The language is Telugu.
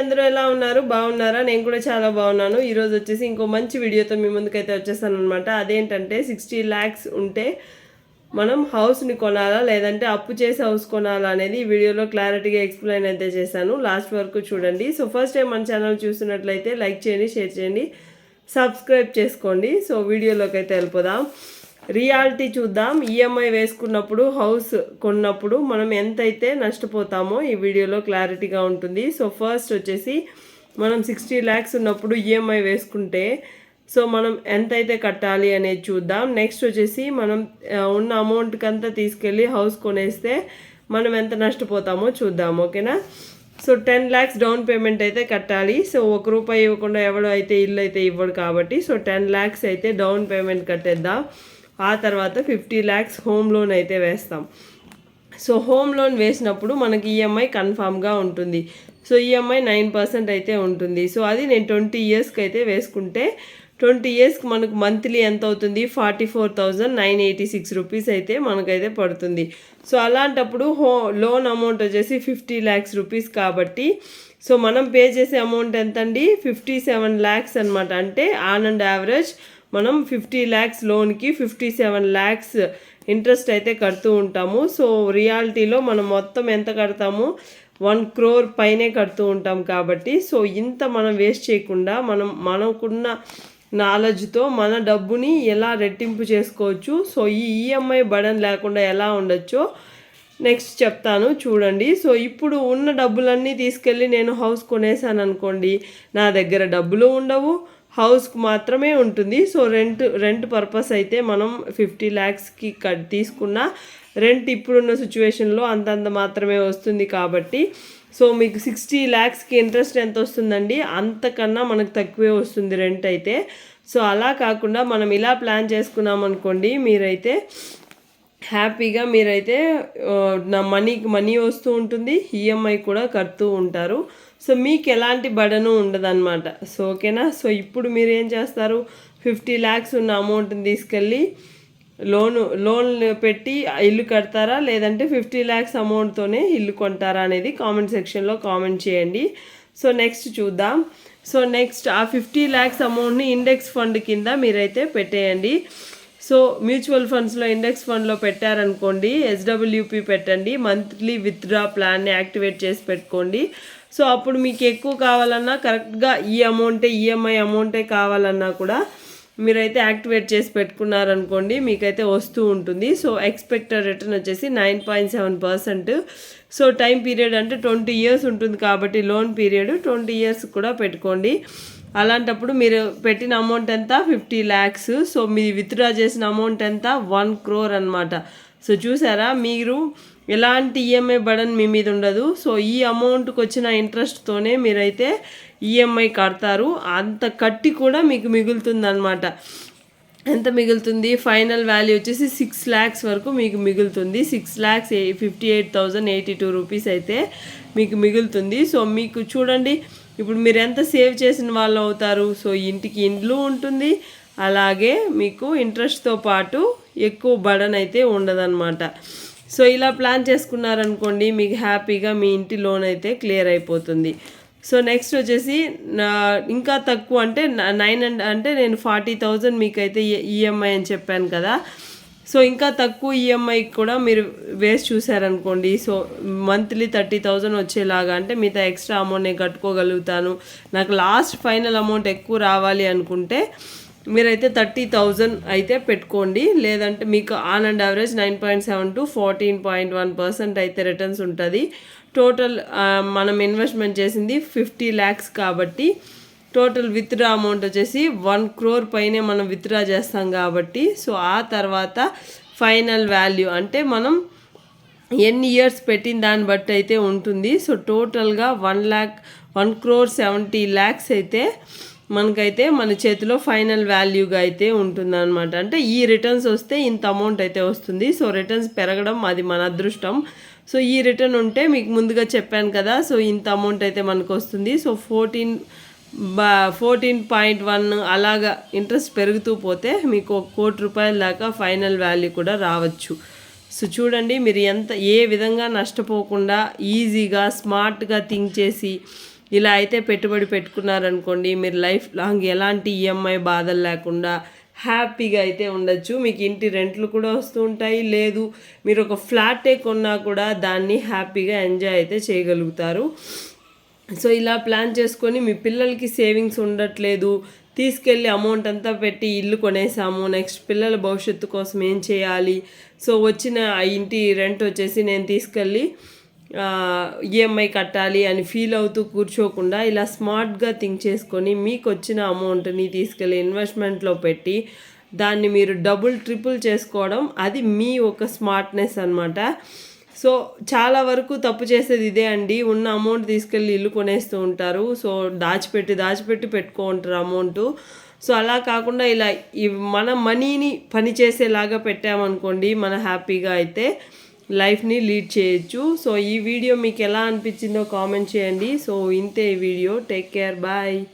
అందరూ ఎలా ఉన్నారు? బాగున్నారా? నేను కూడా చాలా బాగున్నాను. ఈరోజు వచ్చేసి ఇంకో మంచి వీడియోతో మీ ముందుకైతే వచ్చేస్తాను అనమాట అదేంటంటే సిక్స్టీ ల్యాక్స్ ఉంటే మనం హౌస్ని కొనాలా? లేదంటే అప్పు చేసి హౌస్ కొనాలా అనేది ఈ వీడియోలో క్లారిటీగా ఎక్స్ప్లెయిన్ అయితే చేశాను. లాస్ట్ వరకు చూడండి. సో ఫస్ట్ టైం మన ఛానల్ చూస్తున్నట్లయితే లైక్ చేయండి షేర్ చేయండి సబ్స్క్రైబ్ చేసుకోండి. సో వీడియోలోకి అయితే వెళ్ళిపోదాం. రియాలిటీ చూద్దాం. ఈఎంఐ వేసుకున్నప్పుడు హౌస్ కొన్నప్పుడు మనం ఎంతైతే నష్టపోతామో ఈ వీడియోలో క్లారిటీగా ఉంటుంది. సో ఫస్ట్ వచ్చేసి మనం సిక్స్టీ ల్యాక్స్ ఉన్నప్పుడు ఈఎంఐ వేసుకుంటే సో మనం ఎంతైతే కట్టాలి అనేది చూద్దాం. నెక్స్ట్ వచ్చేసి మనం ఉన్న అమౌంట్కి అంతా తీసుకెళ్ళి హౌస్ కొనేస్తే మనం ఎంత నష్టపోతామో చూద్దాం. ఓకేనా? So ten lakhs down payment అయితే కట్టాలి. సో ఒక రూపాయి ఇవ్వకుండా ఎవడో అయితే ఇల్లు అయితే ఇవ్వడు కాబట్టి సో టెన్ ల్యాక్స్ అయితే డౌన్ పేమెంట్ కట్టేద్దాం. ఆ తర్వాత ఫిఫ్టీ ల్యాక్స్ హోమ్ లోన్ అయితే వేస్తాం. సో హోమ్ లోన్ వేసినప్పుడు మనకి ఈఎంఐ కన్ఫామ్గా ఉంటుంది. సో ఈఎంఐ నైన్ పర్సెంట్ అయితే ఉంటుంది. సో అది నేను ట్వంటీ ఇయర్స్కి అయితే వేసుకుంటే ట్వంటీ ఇయర్స్కి మనకు మంత్లీ ఎంత అవుతుంది? Forty four thousand nine eighty six rupees అయితే మనకైతే పడుతుంది. సో అలాంటప్పుడు హో లోన్ అమౌంట్ వచ్చేసి ఫిఫ్టీ ల్యాక్స్ రూపీస్ కాబట్టి సో మనం పే చేసే అమౌంట్ ఎంత అండి ఫిఫ్టీ సెవెన్ ల్యాక్స్ అనమాట అంటే ఆన్ అండ్ యావరేజ్ మనం ఫిఫ్టీ ల్యాక్స్ లోన్కి ఫిఫ్టీ సెవెన్ ల్యాక్స్ ఇంట్రెస్ట్ అయితే కడుతూ ఉంటాము. సో రియాలిటీలో మనం మొత్తం ఎంత కడతాము? వన్ క్రోర్ పైనే కడుతూ ఉంటాం కాబట్టి. సో ఇంత మనం వేస్ట్ చేయకుండా మనం మనకున్న నాలెడ్జ్తో మన డబ్బుని ఎలా రెట్టింపు చేసుకోవచ్చు? సో ఈ ఈఎంఐ బడన్ లేకుండా ఎలా ఉండొచ్చో నెక్స్ట్ చెప్తాను. చూడండి. సో ఇప్పుడు ఉన్న డబ్బులన్నీ తీసుకెళ్ళి నేను హౌస్ కొనేసాను అనుకోండి నా దగ్గర డబ్బులు ఉండవు. హౌస్కి మాత్రమే ఉంటుంది. సో రెంట్ రెంట్ పర్పస్ అయితే మనం ఫిఫ్టీ ల్యాక్స్కి కట్ తీసుకున్న రెంట్ ఇప్పుడున్న సిచ్యువేషన్లో అంతంత మాత్రమే వస్తుంది కాబట్టి. సో మీకు సిక్స్టీ ల్యాక్స్కి ఇంట్రెస్ట్ ఎంత వస్తుందండి? అంతకన్నా మనకు తక్కువే వస్తుంది రెంట్ అయితే. సో అలా కాకుండా మనం ఇలా ప్లాన్ చేసుకున్నాం అనుకోండి మీరైతే హ్యాపీగా మీరైతే నా మనీకి మనీ వస్తూ ఉంటుంది ఈఎంఐ కూడా కడుతూ ఉంటారు. సో మీకు ఎలాంటి బడను ఉండదన్నమాట. సో ఓకేనా? సో ఇప్పుడు మీరు ఏం చేస్తారు? ఫిఫ్టీ ల్యాక్స్ ఉన్న అమౌంట్ని తీసుకెళ్ళి లోను లోన్ పెట్టి ఇల్లు కడతారా? లేదంటే ఫిఫ్టీ ల్యాక్స్ అమౌంట్తోనే ఇల్లు కొంటారా అనేది కామెంట్ సెక్షన్లో కామెంట్ చేయండి. సో నెక్స్ట్ చూద్దాం. సో నెక్స్ట్ ఆ ఫిఫ్టీ ల్యాక్స్ అమౌంట్ని ఇండెక్స్ ఫండ్ కింద మీరైతే పెట్టేయండి. సో మ్యూచువల్ ఫండ్స్లో ఇండెక్స్ ఫండ్లో పెట్టారనుకోండి ఎస్డబ్ల్యూపీ పెట్టండి మంత్లీ విత్డ్రా ప్లాన్ని యాక్టివేట్ చేసి పెట్టుకోండి. సో అప్పుడు మీకు ఎక్కువ కావాలన్నా కరెక్ట్గా ఈ అమౌంటే ఈఎంఐ అమౌంటే కావాలన్నా కూడా మీరైతే యాక్టివేట్ చేసి పెట్టుకున్నారనుకోండి మీకైతే వస్తూ ఉంటుంది. సో ఎక్స్పెక్టెడ్ రిటర్న్ వచ్చేసి nine point seven percent. So time period అంటే ట్వంటీ ఇయర్స్ ఉంటుంది కాబట్టి లోన్ పీరియడ్ ట్వంటీ ఇయర్స్ కూడా పెట్టుకోండి. అలాంటప్పుడు మీరు పెట్టిన అమౌంట్ ఎంత? ఫిఫ్టీ ల్యాక్స్. సో మీ విత్డ్రా చేసిన అమౌంట్ ఎంత? వన్ క్రోర్ అనమాట సో చూసారా? మీరు ఎలాంటి ఈఎంఐ బడన్ మీ మీద ఉండదు. సో ఈ అమౌంట్కి వచ్చిన ఇంట్రెస్ట్తోనే మీరైతే ఈఎంఐ కడతారు. అంత కట్టి కూడా మీకు మిగులుతుంది ఎంత మిగులుతుంది? ఫైనల్ వాల్యూ వచ్చేసి సిక్స్ ల్యాక్స్ వరకు మీకు మిగులుతుంది. Six lakhs fifty eight thousand eighty two rupees అయితే మీకు మిగులుతుంది. సో మీకు చూడండి ఇప్పుడు మీరు ఎంత సేవ్ చేసిన వాళ్ళు అవుతారు? సో ఇంటికి ఇండ్లు ఉంటుంది. అలాగే మీకు ఇంట్రెస్ట్తో పాటు ఎక్కువ బడన్ అయితే ఉండదన్నమాట. సో ఇలా ప్లాన్ చేసుకున్నారనుకోండి మీకు హ్యాపీగా మీ ఇంటి లోన్ అయితే క్లియర్ అయిపోతుంది. సో నెక్స్ట్ వచ్చేసి నా ఇంకా తక్కువ అంటే నైన్ అండ్ అంటే నేను ఫార్టీ థౌజండ్ మీకైతే ఈఎంఐ అని చెప్పాను కదా. సో ఇంకా తక్కువ ఈఎంఐ కూడా మీరు వేసి చూసారనుకోండి సో మంత్లీ థర్టీ థౌజండ్ వచ్చేలాగా అంటే మిగతా ఎక్స్ట్రా అమౌంట్ నేను కట్టుకోగలుగుతాను. నాకు లాస్ట్ ఫైనల్ అమౌంట్ ఎక్కువ రావాలి అనుకుంటే మీరైతే థర్టీ థౌజండ్ అయితే పెట్టుకోండి. లేదంటే మీకు on an average nine point seven to fourteen point one percent అయితే రిటర్న్స్ ఉంటుంది. టోటల్ మనం ఇన్వెస్ట్మెంట్ చేసింది ఫిఫ్టీ ల్యాక్స్ కాబట్టి టోటల్ విత్డ్రా అమౌంట్ వచ్చేసి వన్ క్రోర్ పైనే మనం విత్డ్రా చేస్తాం కాబట్టి సో ఆ తర్వాత ఫైనల్ వాల్యూ అంటే మనం ఎన్ని ఇయర్స్ పెట్టిన దాన్ని బట్టి అయితే ఉంటుంది. సో టోటల్గా one lakh one crore seventy lakhs అయితే మనకైతే మన చేతిలో ఫైనల్ వాల్యూగా అయితే ఉంటుందన్నమాట. అంటే ఈ రిటర్న్స్ వస్తే ఇంత అమౌంట్ అయితే వస్తుంది. సో రిటర్న్స్ పెరగడం అది మన అదృష్టం. సో ఈ రిటర్న్ ఉంటే మీకు ముందుగా చెప్పాను కదా సో ఇంత అమౌంట్ అయితే మనకు వస్తుంది. సో ఫోర్టీన్ బా ఫోర్టీన్ పాయింట్ వన్ అలాగా ఇంట్రెస్ట్ పెరుగుతూ పోతే మీకు ఒక కోటి రూపాయల దాకా ఫైనల్ వాల్యూ కూడా రావచ్చు. సో చూడండి మీరు ఎంత ఏ విధంగా నష్టపోకుండా ఈజీగా స్మార్ట్గా థింక్ చేసి ఇలా అయితే పెట్టుబడి పెట్టుకున్నారనుకోండి మీరు లైఫ్ లాంగ్ ఎలాంటి ఈఎంఐ బాధలు లేకుండా హ్యాపీగా అయితే ఉండొచ్చు. మీకు ఇంటి రెంట్లు కూడా వస్తూ ఉంటాయి. లేదు మీరు ఒక ఫ్లాటే కొన్నా కూడా దాన్ని హ్యాపీగా ఎంజాయ్ అయితే చేయగలుగుతారు. సో ఇలా ప్లాన్ చేసుకొని మీ పిల్లలకి సేవింగ్స్ ఉండట్లేదు తీసుకెళ్ళి అమౌంట్ అంతా పెట్టి ఇల్లు కొనేసాము నెక్స్ట్ పిల్లల భవిష్యత్తు కోసం ఏం చేయాలి? సో వచ్చిన ఆ ఇంటి రెంట్ వచ్చేసి నేను తీసుకెళ్ళి ఈఎంఐ కట్టాలి అని ఫీల్ అవుతూ కూర్చోకుండా ఇలా స్మార్ట్గా థింక్ చేసుకొని మీకు వచ్చిన అమౌంట్ని తీసుకెళ్ళి ఇన్వెస్ట్మెంట్లో పెట్టి దాన్ని మీరు డబుల్ ట్రిపుల్ చేసుకోవడం అది మీ ఒక స్మార్ట్నెస్ అన్నమాట. సో చాలా వరకు తప్పు చేసేది ఇదే అండి. ఉన్న అమౌంట్ తీసుకెళ్ళి ఇల్లు కొనేస్తూ ఉంటారు. సో దాచిపెట్టి దాచిపెట్టి పెట్టుకో ఉంటారు అమౌంట్ సో అలా కాకుండా ఇలా ఈ మన మనీని పని చేసేలాగా పెట్టామనుకోండి మన హ్యాపీగా అయితే లైఫ్ని లీడ్ చేయొచ్చు. సో ఈ వీడియో మీకు ఎలా అనిపించిందో కామెంట్ చేయండి. సో ఇంతే ఈ వీడియో. Take care. బాయ్.